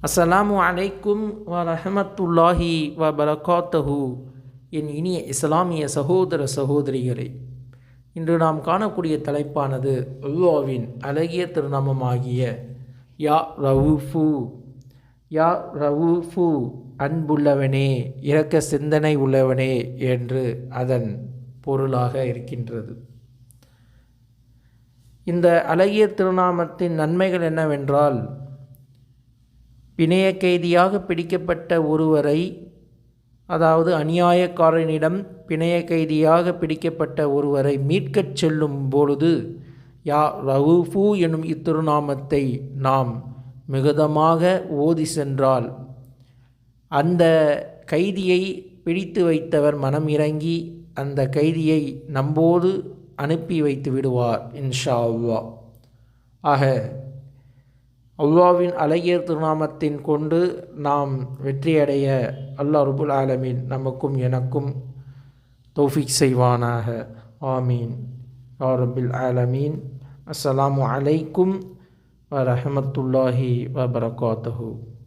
அஸ்ஸலாமு அலைக்கும் வ ரஹமத்துல்லாஹி வ பரகாத்தஹு என் இனிய இஸ்லாமிய சகோதர சகோதரிகளே இன்று நாம் காணக்கூடிய தலைப்பானது அல்லாவின் அழகிய திருநாமமாகிய யா ரவுஃபு. யா ரவுஃபு அன்புள்ளவனே இரக்க சிந்தனை உள்ளவனே என்று அதன் பொருளாக இருக்கின்றது. இந்த அழகிய திருநாமத்தின் நன்மைகள் என்னவென்றால் பிணைய கைதியாக பிடிக்கப்பட்ட ஒருவரை அதாவது அநியாயக்காரனிடம் பிணைய கைதியாக பிடிக்கப்பட்ட ஒருவரை மீட்கச் செல்லும் பொழுது யா ரவுஃபு எனும் இத்திருநாமத்தை நாம் மிகுதமாக ஓதி சென்றால் அந்த கைதியை பிடித்து வைத்தவர் மனம் இறங்கி அந்த கைதியை நம்போது அனுப்பி வைத்து விடுவார் இன்ஷா அல்லா ஆக அல்லாவின் அழகிய திருநாமத்தின் கொண்டு நாம் வெற்றியடைய அல்லா அருபுல் ஆலமீன் நமக்கும் எனக்கும் தௌஃபிக் செய்வானாக. ஆமீன். யா ரபுல் ஆலமீன். அஸ்ஸலாமு அலைக்கும் வ வபரகாத்தஹூ வ பரகாத்துஹு.